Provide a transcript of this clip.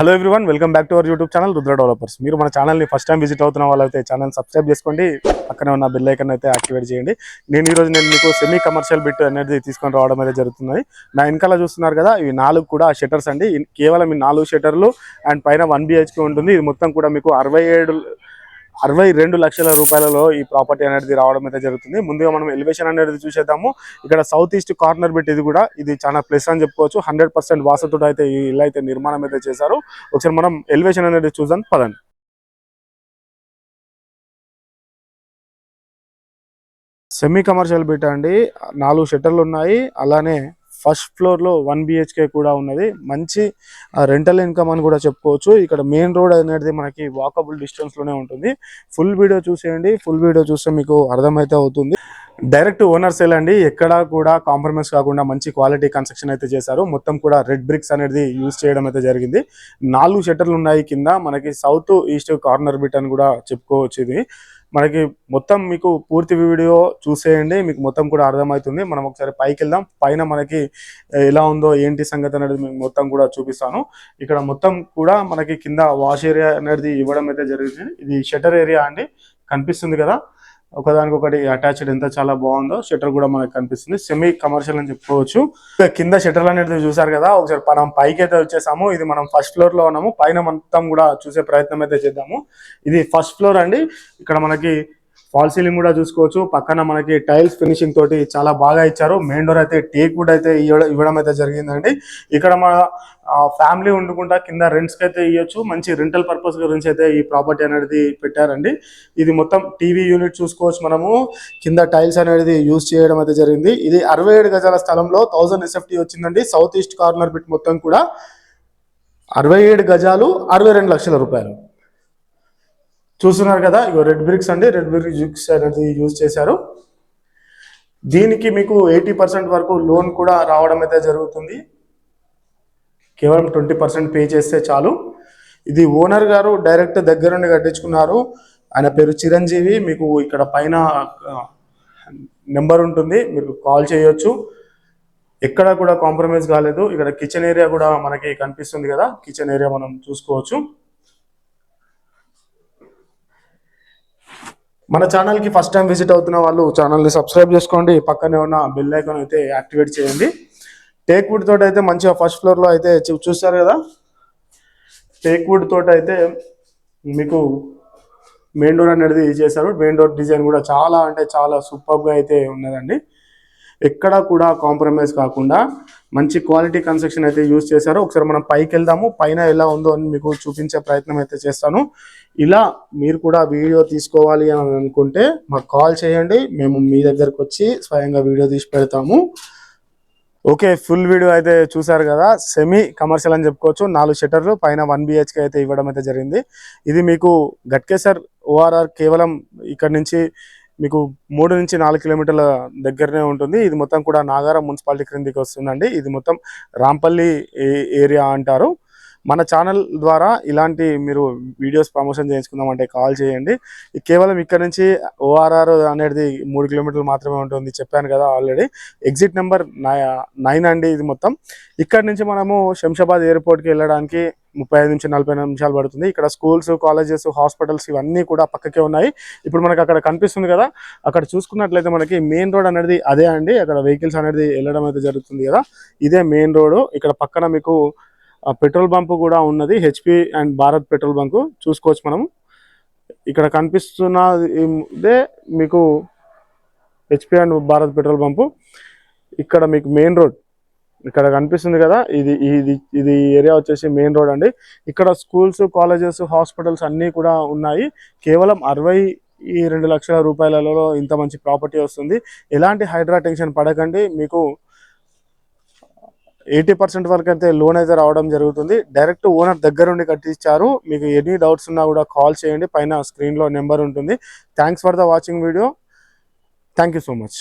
Hello everyone welcome back to our YouTube channel Rudra developers మీరు మన ఛానల్ని first time visit అవుతున్న వాళ్ళైతే ఛానల్ సబ్స్క్రైబ్ చేసుకోండి. పక్కనే ఉన్న బిల్ ఐకన్ అయితే యాక్టివేట్ చేయండి. నేను ఈ రోజు నేను మీకు సెమీ కమర్షియల్ బిట్ అనేది తీసుకొని రావడం అయితే జరుగుతుంది నా వెనకాల చూస్తున్నారు కదా ఇవి నాలుగు కూడా షట్టర్స్ అండి. కేవలం ఈ నాలుగు షట్టర్లు అండ్ పైన వన్ బిహెచ్కే ఉంటుంది. ఇది మొత్తం కూడా మీకు అరవై ఏడు అరవై రెండు లక్షల రూపాయలలో ఈ ప్రాపర్టీ అనేది రావడం అయితే జరుగుతుంది. ముందుగా మనం ఎలివేషన్ అనేది చూసేద్దాము. ఇక్కడ సౌత్ ఈస్ట్ కార్నర్ బిట్ ఇది కూడా ఇది చాలా ప్లస్ అని చెప్పుకోవచ్చు. హండ్రెడ్ పర్సెంట్ వాసతుడు అయితే ఈ ఇల్లు అయితే నిర్మాణం అయితే చేశారు. ఒకసారి మనం ఎలివేషన్ అనేది చూద్దాం. పదండి. సెమీ కమర్షియల్ బిట్ అండి నాలుగు షట్టర్లు ఉన్నాయి. అలానే ఫస్ట్ ఫ్లోర్లో వన్ బిహెచ్కే కూడా ఉన్నది. మంచి రెంటల్ ఇన్కమ్ అని కూడా చెప్పుకోవచ్చు. ఇక్కడ మెయిన్ రోడ్ అనేది మనకి వాకబుల్ డిస్టెన్స్లోనే ఉంటుంది. ఫుల్ వీడియో చూసేయండి. ఫుల్ వీడియో చూస్తే మీకు అర్థమైతే అవుతుంది. డైరెక్ట్ ఓనర్ సేల్ అండి ఎక్కడా కూడా కాంప్రమైజ్ కాకుండా మంచి క్వాలిటీ కన్స్ట్రక్షన్ అయితే చేశారు. మొత్తం కూడా రెడ్ బ్రిక్స్ అనేది యూజ్ చేయడం అయితే జరిగింది. నాలుగు షట్టర్లు ఉన్నాయి కింద మనకి సౌత్ ఈస్ట్ కార్నర్ బిట్ అని కూడా చెప్పుకోవచ్చు ఇది మనకి మొత్తం మీకు పూర్తి వీడియో చూసేయండి మీకు మొత్తం కూడా అర్థమవుతుంది. మనం ఒకసారి పైకి వెళ్దాం. పైన మనకి ఎలా ఉందో ఏంటి సంగతి అనేది మీకు మొత్తం కూడా చూపిస్తాను. ఇక్కడ మొత్తం కూడా మనకి కింద వాష్ ఏరియా అనేది ఇవ్వడం అయితే జరిగింది. ఇది షటర్ ఏరియా అండి. కనిపిస్తుంది కదా? ఒకదానికొకటి అటాచ్డ్ ఎంత చాలా బాగుందో షట్టర్ కూడా మనకు కనిపిస్తుంది. సెమీ కమర్షియల్ అని చెప్పుకోవచ్చు. కింద షట్టర్ అనేది చూసారు కదా ఒకసారి మనం పైకి అయితే వచ్చేసాము. ఇది మనం ఫస్ట్ ఫ్లోర్లో ఉన్నాము. పైన మొత్తం కూడా చూసే ప్రయత్నం అయితే చేద్దాము. ఇది ఫస్ట్ ఫ్లోర్ అండి. ఇక్కడ మనకి ఫాల్ సీలింగ్ కూడా చూసుకోవచ్చు. పక్కన మనకి టైల్స్ ఫినిషింగ్ తోటి చాలా బాగా ఇచ్చారు. మెయిన్ డోర్ అయితే టేక్ వుడ్ అయితే ఇవ్వడం ఇవ్వడం అయితే జరిగిందండి. ఇక్కడ మన ఫ్యామిలీ వండుకుంటా కింద రెంట్స్కి అయితే ఇవ్వచ్చు మంచి రెంటల్ పర్పస్ గురించి అయితే ఈ ప్రాపర్టీ అనేది పెట్టారండి. ఇది మొత్తం టీవీ యూనిట్ చూసుకోవచ్చు మనము. కింద టైల్స్ అనేది యూజ్ చేయడం అయితే జరిగింది. ఇది అరవై ఏడు గజాల స్థలంలో థౌసండ్ ఎస్ఎఫ్టీ వచ్చిందండి. సౌత్ ఈస్ట్ కార్నర్ బిట్ మొత్తం కూడా అరవై ఏడు గజాలు అరవై రెండు లక్షల రూపాయలు. చూస్తున్నారు కదా ఇగో రెడ్ బ్రిక్స్ అండి. రెడ్ బ్రిక్స్ అనేది యూజ్ చేశారు. దీనికి మీకు ఎయిటీ పర్సెంట్ వరకు లోన్ కూడా రావడం అయితే జరుగుతుంది. కేవలం ట్వంటీ పర్సెంట్ పే చేస్తే చాలు. ఇది ఓనర్ గారు డైరెక్ట్ దగ్గరుండి కట్టించుకున్నారు. ఆయన పేరు చిరంజీవి. మీకు ఇక్కడ పైన నెంబర్ ఉంటుంది. మీరు కాల్ చేయొచ్చు. ఎక్కడ కూడా కాంప్రమైజ్ కాలేదు. ఇక్కడ కిచెన్ ఏరియా కూడా మనకి కనిపిస్తుంది కదా. కిచెన్ ఏరియా మనం చూసుకోవచ్చు. మన ఛానల్కి ఫస్ట్ టైం విజిట్ అవుతున్న వాళ్ళు ఛానల్ని సబ్స్క్రైబ్ చేసుకోండి. పక్కనే ఉన్న బెల్ ఐకాన్ అయితే యాక్టివేట్ చేయండి. టేక్ వుడ్ అయితే మంచిగా ఫస్ట్ ఫ్లోర్లో అయితే చూస్తారు కదా? టేక్ వుడ్ అయితే మీకు మెయిన్ డోర్ అనేది చేశారు. మెయిన్ డోర్ డిజైన్ కూడా చాలా అంటే చాలా సూపర్గా అయితే ఉన్నదండి. ఎక్కడా కూడా కాంప్రమైజ్ కాకుండా మంచి క్వాలిటీ కన్స్ట్రక్షన్ అయితే యూజ్ చేశారు. ఒకసారి మనం పైకి వెళ్దాము. పైన ఎలా ఉందో అని మీకు చూపించే ప్రయత్నం అయితే చేస్తాను. ఇలా మీరు కూడా వీడియో తీసుకోవాలి అని అనుకుంటే మాకు కాల్ చేయండి. మేము మీ దగ్గరకు వచ్చి స్వయంగా వీడియో తీసి పెడతాము. ఓకే ఫుల్ వీడియో అయితే చూసారు కదా. సెమీ కమర్షియల్ అని చెప్పుకోవచ్చు. నాలుగు షట్టర్లు పైన వన్ బిహెచ్కే అయితే ఇవ్వడం అయితే జరిగింది. ఇది మీకు గట్కేసర్ ఓఆర్ఆర్ కేవలం ఇక్కడ నుంచి మీకు మూడు నుంచి నాలుగు కిలోమీటర్ల దగ్గరనే ఉంటుంది. ఇది మొత్తం కూడా నాగారం మున్సిపాలిటీ క్రిందికి వస్తుందండి. ఇది మొత్తం రాంపల్లి ఏ- ఏరియా అంటారు. మన ఛానల్ ద్వారా ఇలాంటి మీరు వీడియోస్ ప్రమోషన్ చేయించుకుందామంటే కాల్ చేయండి. కేవలం ఇక్కడ నుంచి ఓఆర్ఆర్ అనేది మూడు కిలోమీటర్లు మాత్రమే ఉంటుంది చెప్పాను కదా ఆల్రెడీ. ఎగ్జిట్ నెంబర్ నైన్ అండి ఇది మొత్తం. ఇక్కడ నుంచి మనము శంషాబాద్ ఎయిర్పోర్ట్కి వెళ్ళడానికి ముప్పై ఐదు నుంచి నలభై నిమిషాలు పడుతుంది. ఇక్కడ స్కూల్స్ కాలేజెస్ హాస్పిటల్స్ ఇవన్నీ కూడా పక్కకే ఉన్నాయి. ఇప్పుడు మనకి అక్కడ కనిపిస్తుంది కదా అక్కడ చూసుకున్నట్లయితే మనకి మెయిన్ రోడ్ అనేది అదే అండి. అక్కడ వెహికల్స్ అనేది వెళ్ళడం అయితే జరుగుతుంది కదా. ఇదే మెయిన్ రోడ్. ఇక్కడ పక్కన మీకు పెట్రోల్ బంక్ కూడా ఉన్నది. HP and Bharat petrol bunk. చూసుకోవచ్చు మనము. ఇక్కడ కనిపిస్తున్నదే మీకు HP and Bharat petrol bunk ఇక్కడ మీకు మెయిన్ రోడ్. ఇక్కడ కనిపిస్తుంది కదా ఇది ఇది ఇది ఏరియా వచ్చేసి మెయిన్ రోడ్ అండి. ఇక్కడ స్కూల్స్ కాలేజెస్ హాస్పిటల్స్ అన్నీ కూడా ఉన్నాయి. కేవలం అరవై ఈ రెండు లక్షల రూపాయలలో ఇంత మంచి ప్రాపర్టీ వస్తుంది. ఎలాంటి హైడ్రా టెన్షన్ పడకండి. మీకు ఎయిటీ పర్సెంట్ వరకు అయితే లోన్ అయితే రావడం జరుగుతుంది. డైరెక్ట్ ఓనర్ దగ్గర ఉండి కట్టించారు. మీకు ఎనీ డౌట్స్ ఉన్నా కూడా కాల్ చేయండి. పైన స్క్రీన్లో నెంబర్ ఉంటుంది. Thanks for the watching video thank you so much